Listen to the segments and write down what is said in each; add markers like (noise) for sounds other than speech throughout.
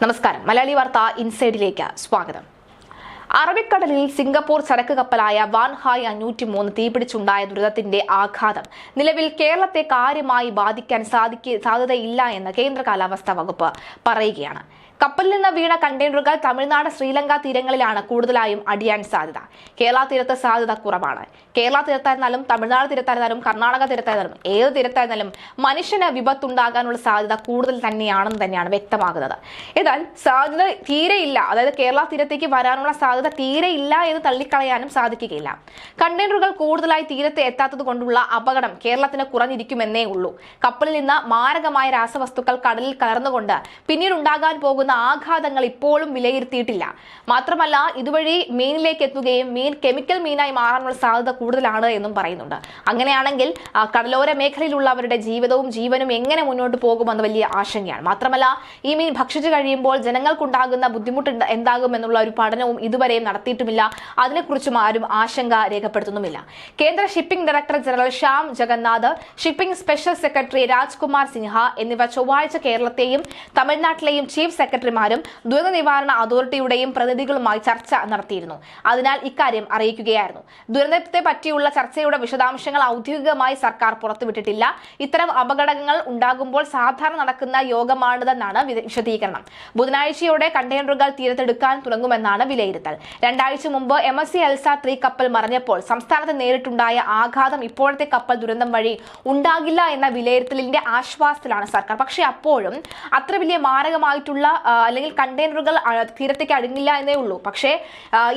നമസ്കാരം. മലയാളി വാർത്ത ഇൻസൈഡിലേക്ക് സ്വാഗതം. അറബിക്കടലിൽ സിംഗപ്പൂർ ചരക്ക് കപ്പലായ വാൻഹായ് അഞ്ഞൂറ്റി മൂന്ന് തീപിടിച്ചുണ്ടായ ദുരിതത്തിന്റെ ആഘാതം നിലവിൽ കേരളത്തെ കാര്യമായി ബാധിക്കാൻ സാധിക്ക സാധ്യതയില്ല എന്ന് കേന്ദ്ര കാലാവസ്ഥാ വകുപ്പ് പറയുകയാണ്. കപ്പലിൽ നിന്ന് വീണ കണ്ടെയ്നറുകൾ തമിഴ്നാട് ശ്രീലങ്ക തീരങ്ങളിലാണ് കൂടുതലായും അടിയാൻ സാധ്യത. കേരള തീരത്ത് സാധ്യത കുറവാണ്. കേരള തീരത്തായിരുന്നാലും തമിഴ്നാട് തീരത്തായിരുന്നാലും കർണാടക തീരത്തായിരുന്നാലും ഏത് തീരത്തായിരുന്നാലും മനുഷ്യന് വിപത്തുണ്ടാകാനുള്ള സാധ്യത കൂടുതൽ തന്നെയാണെന്ന് തന്നെയാണ് വ്യക്തമാകുന്നത്. എന്നാൽ സാധ്യത തീരെയില്ല അതായത് കേരള തീരത്തേക്ക് വരാനുള്ള സാധ്യത തീരെയില്ല എന്ന് തള്ളിക്കളയാനും സാധിക്കുകയില്ല. കണ്ടെയ്നറുകൾ കൂടുതലായി തീരത്ത് എത്താത്തത് കൊണ്ടുള്ള അപകടം കേരളത്തിന് കുറഞ്ഞിരിക്കുമെന്നേ ഉള്ളൂ. കപ്പലിൽ നിന്ന് മാരകമായ രാസവസ്തുക്കൾ കടലിൽ കലർന്നുകൊണ്ട് പിന്നീട് ഉണ്ടാകാൻ പോകുന്ന ആഘാതങ്ങൾ ഇപ്പോഴും വിലയിരുത്തിയിട്ടില്ല. മാത്രമല്ല ഇതുവഴി മീനിലേക്ക് എത്തുകയും മീൻ കെമിക്കൽ മീനായി മാറാനുള്ള സാധ്യത കൂടുതലാണ് എന്നും പറയുന്നുണ്ട്. അങ്ങനെയാണെങ്കിൽ കടലോര മേഖലയിലുള്ളവരുടെ ജീവിതവും ജീവനും എങ്ങനെ മുന്നോട്ട് പോകുമെന്ന് വലിയ ആശങ്കയാണ്. മാത്രമല്ല ഈ മീൻ ഭക്ഷിച്ചു കഴിയുമ്പോൾ ജനങ്ങൾക്കുണ്ടാകുന്ന ബുദ്ധിമുട്ട് എന്ത- എന്താകുമെന്നുള്ള ഒരു പഠനവും ഇതുവരെയും നടത്തിയിട്ടുമില്ല. അതിനെക്കുറിച്ചും ആരും ആശങ്ക രേഖപ്പെടുത്തുന്നുമില്ല. കേന്ദ്ര shipping director general Shyam Jagannath shipping special secretary Rajkumar Sinha എന്നിവ ചൊവ്വാഴ്ച കേരളത്തെയും തമിഴ്നാട്ടിലെയും ചീഫ് സെക്രട്ടറിമാരും ദുരന്ത നിവാരണ അതോറിറ്റിയുടെയും പ്രതിനിധികളുമായി ചർച്ച നടത്തിയിരുന്നു. അതിനാൽ ഇക്കാര്യം അറിയിക്കുകയായിരുന്നു. ദുരന്തത്തെ പറ്റിയുള്ള ചർച്ചയുടെ വിശദാംശങ്ങൾ ഔദ്യോഗികമായി സർക്കാർ പുറത്തുവിട്ടിട്ടില്ല. ഇത്തരം അപകടങ്ങൾ ഉണ്ടാകുമ്പോൾ സാധാരണ നടക്കുന്ന യോഗമാണിതെന്നാണ് വിശദീകരണം. ബുധനാഴ്ചയോടെ കണ്ടെയ്നറുകൾ തീരത്തെടുക്കാൻ തുടങ്ങുമെന്നാണ് വിലയിരുത്തൽ. രണ്ടാഴ്ച മുമ്പ് M S C Elsa three കപ്പൽ മറിഞ്ഞപ്പോൾ സംസ്ഥാനത്ത് നേരിട്ടുണ്ടായ ആഘാതം ഇപ്പോഴത്തെ കപ്പൽ ദുരന്തം വഴി ഉണ്ടാകില്ല എന്ന വിലയിരുത്തലിന്റെ ആശ്വാസത്തിലാണ് സർക്കാർ. പക്ഷേ അപ്പോഴും അത്ര വലിയ മാരകമായിട്ടുള്ള അല്ലെങ്കിൽ കണ്ടെയ്നറുകൾ തീരത്തേക്ക് അടുങ്ങില്ല എന്നേ ഉള്ളൂ. പക്ഷേ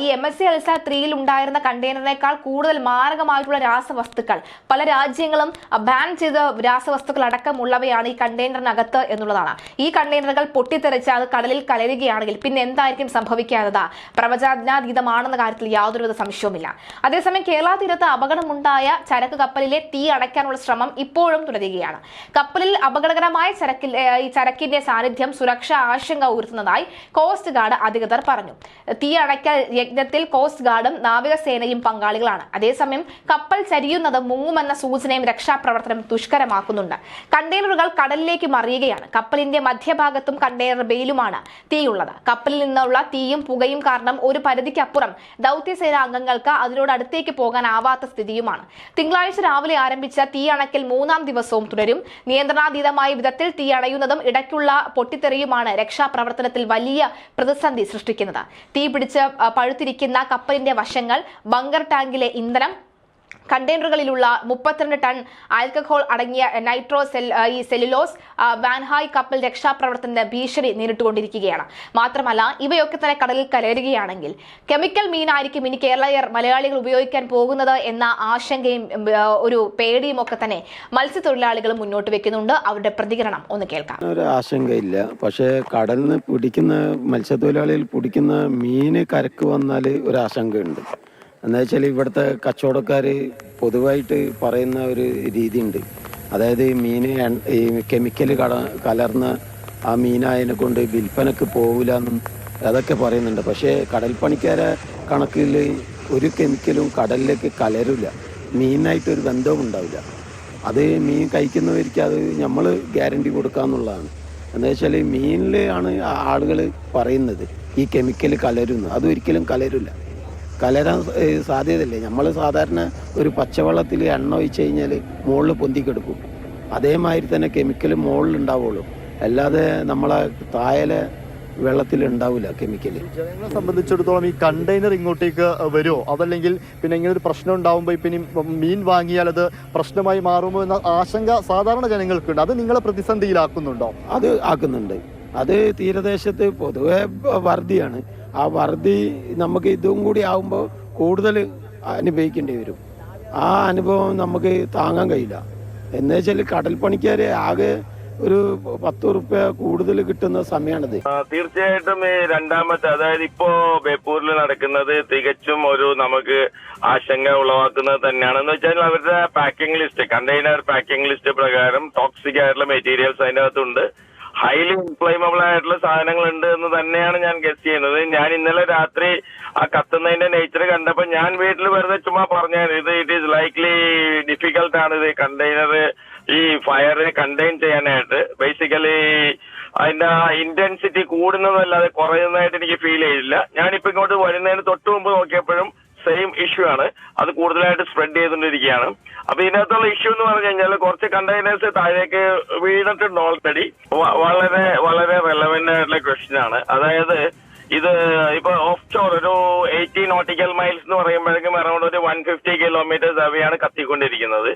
ഈ എം എസ് സി അൽസ ത്രീയിൽ ഉണ്ടായിരുന്ന കണ്ടെയ്നറിനേക്കാൾ കൂടുതൽ മാരകമായിട്ടുള്ള രാസവസ്തുക്കൾ പല രാജ്യങ്ങളും ബാൻ ചെയ്ത രാസവസ്തുക്കൾ അടക്കമുള്ളവയാണ് ഈ കണ്ടെയ്നറിനകത്ത് എന്നുള്ളതാണ്. ഈ കണ്ടെയ്നറുകൾ പൊട്ടിത്തെറിച്ച് അത് കടലിൽ കലരുകയാണെങ്കിൽ പിന്നെ എന്തായിരിക്കും സംഭവിക്കാത്തത് പ്രവചനാതീതമാണെന്ന കാര്യത്തിൽ യാതൊരുവിധ സംശയവുമില്ല. അതേസമയം കേരള തീരത്ത് അപകടമുണ്ടായ ചരക്ക് കപ്പലിലെ തീ അടയ്ക്കാനുള്ള ശ്രമം ഇപ്പോഴും തുടരുകയാണ്. കപ്പലിൽ അപകടകരമായ ചരക്കിൽ ഈ ചരക്കിന്റെ സാന്നിധ്യം സുരക്ഷാ ആശങ്ക ഉയർത്തുന്നതായി കോസ്റ്റ് ഗാർഡ് അധികൃതർ പറഞ്ഞു. തീ അടയ്ക്കൽ യജ്ഞത്തിൽ കോസ്റ്റ് ഗാർഡും നാവികസേനയും പങ്കാളികളാണ്. അതേസമയം കപ്പൽ ചരിയുന്നത് മുങ്ങുമെന്ന സൂചനയും രക്ഷാപ്രവർത്തനം ദുഷ്കരമാക്കുന്നുണ്ട്. കണ്ടെയ്നറുകൾ കടലിലേക്ക് മറിയുകയാണ്. കപ്പലിന്റെ മധ്യഭാഗത്തും കണ്ടെയ്നർ ബെയിലുമാണ് തീയുള്ളത്. കപ്പലിൽ നിന്നുള്ള തീയും പുകയും കാരണം ഒരു പരിധിക്കപ്പുറം ദൗത്യസേന അംഗങ്ങൾക്ക് അതിനോട് അടുത്തേക്ക് പോകാനാവാത്ത സ്ഥിതിയുമാണ്. തിങ്കളാഴ്ച രാവിലെ ആരംഭിച്ച തീ അണയ്ക്കൽ മൂന്നാം ദിവസവും തുടരും. നിയന്ത്രണാതീതമായ വിധത്തിൽ തീ അണയുന്നതും ഇടയ്ക്കുള്ള പൊട്ടിത്തെറിയുമാണ് രക്ഷാപ്രവർത്തനത്തിൽ വലിയ പ്രതിസന്ധി സൃഷ്ടിക്കുന്നത്. തീപിടിച്ച് പഴുത്തിരിക്കുന്ന കപ്പലിന്റെ വശങ്ങൾ ബങ്കർ ടാങ്കിലെ ഇന്ധനം കണ്ടെയ്നറുകളിലുള്ള മുപ്പത്തിരണ്ട് ടൺ ആൽക്കഹോൾ അടങ്ങിയ നൈട്രോ സെൽ ഈ സെല്ലുലോസ് വാൻഹായ് കപ്പൽ രക്ഷാപ്രവർത്തനത്തിന് ഭീഷണി നേരിട്ടുകൊണ്ടിരിക്കുകയാണ്. മാത്രമല്ല ഇവയൊക്കെ തന്നെ കടലിൽ കലരുകയാണെങ്കിൽ കെമിക്കൽ മീനായിരിക്കും ഇനി കേരളീയർ മലയാളികൾ ഉപയോഗിക്കാൻ പോകുന്നത് എന്ന ആശങ്കയും ഒരു പേടിയും ഒക്കെ തന്നെ മത്സ്യത്തൊഴിലാളികൾ മുന്നോട്ട് വെക്കുന്നുണ്ട്. അവരുടെ പ്രതികരണം ഒന്ന് കേൾക്കാം. ഒരു ആശങ്കയില്ല. പക്ഷേ കടലിൽ പിടിക്കുന്ന മത്സ്യത്തൊഴിലാളികൾ പിടിക്കുന്ന മീന് കരക്ക് വന്നാൽ ഒരു ആശങ്കയുണ്ട്. എന്താ വെച്ചാൽ ഇവിടുത്തെ കച്ചവടക്കാർ പൊതുവായിട്ട് പറയുന്ന ഒരു രീതിയുണ്ട്. അതായത് മീന് ഈ കെമിക്കൽ കട കലർന്ന ആ മീനായതിനെ കൊണ്ട് വിൽപ്പനക്ക് പോകില്ല എന്നും അതൊക്കെ പറയുന്നുണ്ട്. പക്ഷേ കടൽ പണിക്കാരെ കണക്കിൽ ഒരു കെമിക്കലും കടലിലേക്ക് കലരില്ല മീനായിട്ട് ഒരു ബന്ധവും ഉണ്ടാവില്ല അത് മീൻ കഴിക്കുന്നവർക്ക് അത് നമ്മൾ ഗ്യാരണ്ടി കൊടുക്കാന്നുള്ളതാണ് എന്താ വെച്ചാൽ മീനിൽ ആണ് ആളുകൾ പറയുന്നത് ഈ കെമിക്കൽ കലരുന്നു. അതൊരിക്കലും കലരില്ല കലരാൻ സാധ്യതയില്ലേ. നമ്മൾ സാധാരണ ഒരു പച്ചവെള്ളത്തിൽ എണ്ണ ഒഴിച്ച് കഴിഞ്ഞാൽ മുകളിൽ പൊന്തിക്കെടുക്കും. അതേമാതിരി തന്നെ കെമിക്കൽ മുകളിൽ ഉണ്ടാവുള്ളൂ. അല്ലാതെ നമ്മളെ താഴെ വെള്ളത്തിൽ ഉണ്ടാവില്ല കെമിക്കൽ ജനങ്ങളെ സംബന്ധിച്ചിടത്തോളം ഈ കണ്ടെയ്നർ ഇങ്ങോട്ടേക്ക് വരുമോ അതല്ലെങ്കിൽ പിന്നെ ഇങ്ങനെ ഒരു പ്രശ്നം ഉണ്ടാവുമ്പോൾ പിന്നെ മീൻ വാങ്ങിയാൽ അത് പ്രശ്നമായി മാറുമോ എന്ന ആശങ്ക സാധാരണ ജനങ്ങൾക്കുണ്ട്. അത് നിങ്ങളെ പ്രതിസന്ധിയിലാക്കുന്നുണ്ടോ? അത് ആക്കുന്നുണ്ട്. അത് തീരദേശത്ത് പൊതുവെ വറുതിയാണ് ആ വറുതി നമുക്ക് ഇതും കൂടി ആകുമ്പോൾ കൂടുതൽ അനുഭവിക്കേണ്ടി വരും. ആ അനുഭവം നമുക്ക് താങ്ങാൻ കഴിയില്ല. എന്ന് വെച്ചാൽ കടൽ ആകെ ഒരു പത്ത് റുപ്യ കൂടുതൽ കിട്ടുന്ന സമയമാണിത് തീർച്ചയായിട്ടും ഈ രണ്ടാമത്തെ അതായത് ഇപ്പോ ബേപ്പൂരിൽ നടക്കുന്നത് തികച്ചും ഒരു നമുക്ക് ആശങ്ക ഉളവാക്കുന്നത് തന്നെയാണ്. എന്ന് വെച്ചാൽ അവരുടെ packing list container packing list പ്രകാരം ടോക്സിക് ആയിട്ടുള്ള മെറ്റീരിയൽസ് അതിനകത്തുണ്ട്. ഹൈലി ഇൻഫ്ലേമബിൾ ആയിട്ടുള്ള സാധനങ്ങൾ ഉണ്ട് എന്ന് തന്നെയാണ് ഞാൻ ഗസ് ചെയ്യുന്നത്. ഞാൻ ഇന്നലെ രാത്രി ആ കത്തുന്നതിന്റെ നേച്ചർ കണ്ടപ്പോൾ ഞാൻ വീട്ടിൽ വെറുതെ ചുമ്മാ പറഞ്ഞു ഇത് ഇറ്റ് ഈസ് ലൈക്ലി ഡിഫിക്കൽട്ട് ആണ് ഇത് കണ്ടെയ്നർ ഈ ഫയറിനെ കണ്ടെയ്ൻ ചെയ്യാനായിട്ട്. ബേസിക്കലി അതിന്റെ ഇന്റൻസിറ്റി കൂടുന്നതല്ലാതെ കുറയുന്നതായിട്ട് എനിക്ക് ഫീൽ ചെയ്തില്ല. ഞാനിപ്പോ ഇങ്ങോട്ട് വരുന്നതിന് തൊട്ട് മുമ്പ് നോക്കിയപ്പോഴും സെയിം ഇഷ്യൂ ആണ്. അത് കൂടുതലായിട്ട് സ്പ്രെഡ് ചെയ്തുകൊണ്ടിരിക്കുകയാണ്. അപ്പൊ ഇതിനകത്തുള്ള ഇഷ്യൂ എന്ന് പറഞ്ഞു കഴിഞ്ഞാൽ കുറച്ച് കണ്ടെയ്നേഴ്സ് താഴേക്ക് വീണിട്ടുണ്ട് ഓൾറെഡി വളരെ വളരെ റെലവെന്റ് ആയിട്ടുള്ള ക്വസ്റ്റ്യൻ ആണ്. അതായത് ഇത് ഇപ്പൊ ഓഫ് ഷോർ ഒരു എയ്റ്റി നോട്ടിക്കൽ മൈൽസ് എന്ന് പറയുമ്പോഴേക്കും അറൌണ്ട് ഒരു വൺ ഫിഫ്റ്റി കിലോമീറ്റേഴ്സ് അവയാണ് കത്തിക്കൊണ്ടിരിക്കുന്നത്.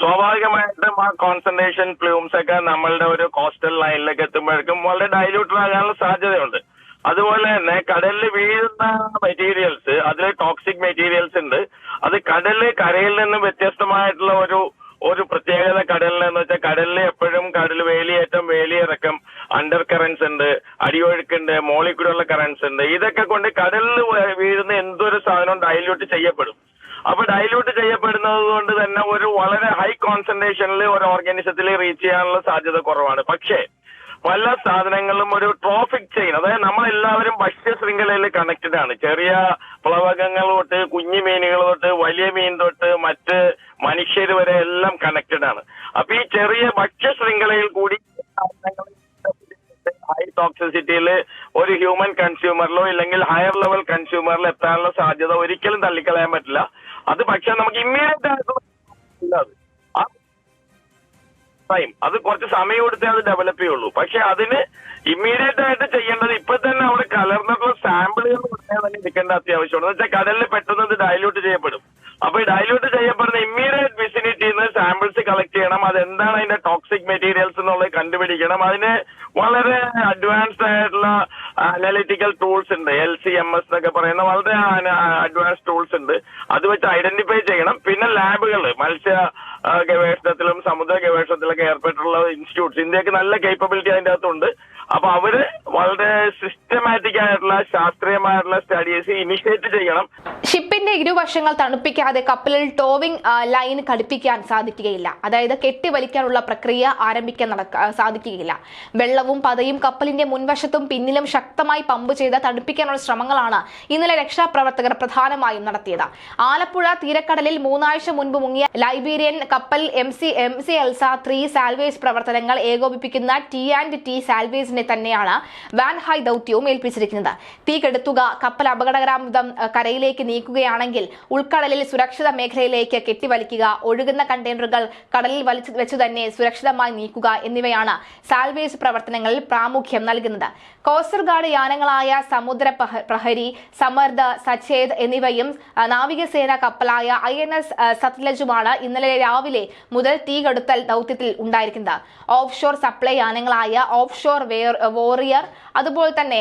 സ്വാഭാവികമായിട്ടും ആ കോൺസെൻട്രേഷൻ പ്ലൂംസ് ഒക്കെ നമ്മളുടെ ഒരു കോസ്റ്റൽ ലൈനിലേക്ക് എത്തുമ്പോഴേക്കും വളരെ ഡൈലൂട്ടഡ് ആകാനുള്ള സാധ്യതയുണ്ട്. അതുപോലെ തന്നെ കടലിൽ വീഴുന്ന മെറ്റീരിയൽസ് അതിൽ ടോക്സിക് മെറ്റീരിയൽസ് ഉണ്ട്. അത് കടൽ കരയിൽ നിന്നും വ്യത്യസ്തമായിട്ടുള്ള ഒരു ഒരു പ്രത്യേകത കടലിൽ എന്ന് വെച്ചാൽ കടലിൽ എപ്പോഴും കടൽ വേലിയേറ്റം വേലിയിറക്കം അണ്ടർ കറൻസ് ഉണ്ട് അടിയൊഴുക്കുണ്ട് മോളിൽ കറൻസ് ഉണ്ട്. ഇതൊക്കെ കൊണ്ട് കടലിൽ വീഴുന്ന എന്തൊരു സാധനവും ഡൈല്യൂട്ട് ചെയ്യപ്പെടും. അപ്പൊ ഡൈല്യൂട്ട് ചെയ്യപ്പെടുന്നത് കൊണ്ട് തന്നെ ഒരു വളരെ ഹൈ കോൺസെൻട്രേഷനിൽ ഒരു ഓർഗാനിസത്തിൽ റീച്ച് ചെയ്യാനുള്ള സാധ്യത കുറവാണ്. പക്ഷേ പല സാധനങ്ങളും ഒരു ട്രോഫിക് ചെയിൻ അതായത് നമ്മളെല്ലാവരും ഭക്ഷ്യ ശൃംഖലയിൽ കണക്റ്റഡ് ആണ്. ചെറിയ പ്ലവകങ്ങൾ തൊട്ട് കുഞ്ഞു മീനുകൾ തൊട്ട് വലിയ മീൻ തൊട്ട് മറ്റ് മനുഷ്യർ വരെ എല്ലാം കണക്റ്റഡ് ആണ്. അപ്പൊ ഈ ചെറിയ ഭക്ഷ്യ ശൃംഖലയിൽ കൂടി (laughs) ഹൈ ടോക്സിസിറ്റിയിൽ ഒരു ഹ്യൂമൻ കൺസ്യൂമറിലോ ഇല്ലെങ്കിൽ ഹയർ ലെവൽ കൺസ്യൂമറിലോ എത്താനുള്ള സാധ്യത ഒരിക്കലും തള്ളിക്കളയാൻ പറ്റില്ല. അത് പക്ഷെ നമുക്ക് ഇമ്മീഡിയറ്റ് ആയിട്ടുള്ള (laughs) ടൈം അത് കുറച്ച് സമയം എടുത്തേ അത് ഡെവലപ്പ് ചെയ്യുള്ളൂ. പക്ഷെ അതിന് ഇമ്മീഡിയറ്റ് ആയിട്ട് ചെയ്യേണ്ടത് ഇപ്പൊ തന്നെ അവിടെ കലർന്നിട്ടുള്ള സാമ്പിളുകൾ തന്നെ എടുക്കേണ്ട അത്യാവശ്യമാണ്. എന്ന് വെച്ചാൽ കടലിൽ പെട്ടെന്ന് ഇത് ഡയലൂട്ട് ചെയ്യപ്പെടും. അപ്പൊ ഈ ഡയലൂട്ട് ചെയ്യപ്പെടുന്ന ഇമ്മീഡിയറ്റ് വിസിനിറ്റിയിൽ നിന്ന് സാമ്പിൾസ് കളക്ട് ചെയ്യണം. അതെന്താണ് അതിന്റെ ടോക്സിക് മെറ്റീരിയൽസ് എന്നുള്ളത് കണ്ടുപിടിക്കണം. അതിന് വളരെ അഡ്വാൻസ്ഡ് ആയിട്ടുള്ള അനലിറ്റിക്കൽ ടൂൾസ് ഉണ്ട്. എൽ സി എം എസ് എന്നൊക്കെ പറയുന്ന വളരെ അഡ്വാൻസ് ടൂൾസ് ഉണ്ട്. അത് വെച്ച് ഐഡന്റിഫൈ ചെയ്യണം. പിന്നെ ലാബുകൾ മത്സ്യ ഗവേഷണത്തിലും സമുദ്ര ഗവേഷണത്തിലൊക്കെ ഏർപ്പെട്ടുള്ള ഇൻസ്റ്റിറ്റ്യൂട്ട്സ് ഇന്ത്യയ്ക്ക് നല്ല കേപ്പബിലിറ്റി അതിന്റെ അകത്തുണ്ട്. അപ്പൊ അവർ വളരെ സിസ്റ്റമാറ്റിക് ആയിട്ടുള്ള ശാസ്ത്രീയമായിട്ടുള്ള സ്റ്റഡീസ് ഇനിഷ്യേറ്റ് ചെയ്യണം. ഷിപ്പിന്റെ ഇരുവശങ്ങൾ തണുപ്പിക്കാതെ കപ്പലിൽ ടോവിംഗ് ലൈൻ ഘടിപ്പിക്കാൻ സാധിക്കുകയില്ല. അതായത് കെട്ടി വലിക്കാനുള്ള പ്രക്രിയ ആരംഭിക്കാൻ നടക്ക സാധിക്കുകയില്ല. വെള്ളവും പതയും കപ്പലിന്റെ മുൻവശത്തും പിന്നിലും ശക്തമായി പമ്പ് ചെയ്ത് തണുപ്പിക്കാനുള്ള ശ്രമങ്ങളാണ് ഇന്നലെ രക്ഷാപ്രവർത്തകർ പ്രധാനമായും നടത്തിയത്. ആലപ്പുഴ തീരക്കടലിൽ മൂന്നാഴ്ച മുൻപ് മുങ്ങിയ ലൈബീരിയൻ കപ്പൽ M C M C Elsa three salvage പ്രവർത്തനങ്ങൾ ഏകോപിപ്പിക്കുന്ന ടി ആൻഡ് ടി സാൽവേജിനെ തന്നെയാണ് വാൻഹായ് ദൗത്യവും ഏൽപ്പിച്ചിരിക്കുന്നത്. തീ കെടുത്തുക കപ്പൽ അപകടകരാമിതം കരയിലേക്ക് കരയിലേക്ക് നീക്കുകയാണെങ്കിൽ ഉൾക്കടലിൽ സുരക്ഷിത മേഖലയിലേക്ക് കെട്ടിവലിക്കുക ഒഴുകുന്ന കണ്ടെയ്നറുകൾ കടലിൽ വലിച്ചു വെച്ചു തന്നെ സുരക്ഷിതമായി നീക്കുക എന്നിവയാണ് സാൽവേജ് പ്രവർത്തനങ്ങളിൽ പ്രാമുഖ്യം നൽകുന്നത്. കോസ്റ്റർ ഗാർഡ് യാനങ്ങളായ സമുദ്ര പ്രഹരി സമർദ്ദ സച്ചേത് എന്നിവയും നാവികസേന കപ്പലായ ഐ എൻ എസ് സത്ലജുമാണ് ഇന്നലെ രാവിലെ മുതൽ തീകെടുത്തൽ ദൗത്യത്തിൽ ഉണ്ടായിരിക്കുന്നത്. ഓഫ് ഷോർ സപ്ലൈ യാനങ്ങളായ ഓഫ് ഷോർ വോറിയർ അതുപോലെ തന്നെ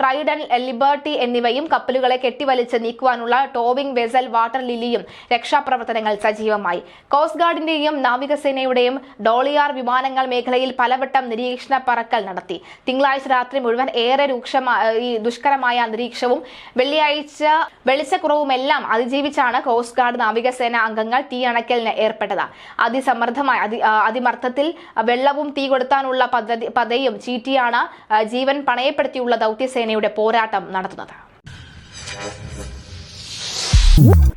ട്രൈഡൻ ലിബർട്ടി എന്നിവയും കപ്പലുകളെ കെട്ടിവലിച്ച് നീക്കുവാനുള്ള ടോവിംഗ് വെസൽ വാട്ടർ ലില്ലിയും രക്ഷാപ്രവർത്തനങ്ങൾ സജീവമായി. കോസ്റ്റ് ഗാർഡിന്റെയും നാവികസേനയുടെയും ഡോളിയാർ വിമാനങ്ങൾ മേഖലയിൽ പലവട്ടം നിരീക്ഷണ പറക്കൽ നടത്തി. തിങ്കളാഴ്ച രാത്രി മുഴുവൻ ഏറെ രൂക്ഷമായ ദുഷ്കരമായ അന്തരീക്ഷവും വെള്ളിയാഴ്ച വെളിച്ചക്കുറവുമെല്ലാം അതിജീവിച്ചാണ് കോസ്റ്റ് ഗാർഡ് നാവികസേന അംഗങ്ങൾ തീ അണയ്ക്കലിന് ഏർപ്പെട്ടത്. അതിസമ്മർദ്ദമായ അതി അതിമർദ്ദത്തിൽ വെള്ളവും തീ കൊടുത്താനുള്ള പദ്ധതി പതയും ചീറ്റിയാണ് ജീവൻ പണയപ്പെടുത്തിയുള്ള ദൗത്യസേനയുടെ പോരാട്ടം നടത്തുന്നത്. Woo!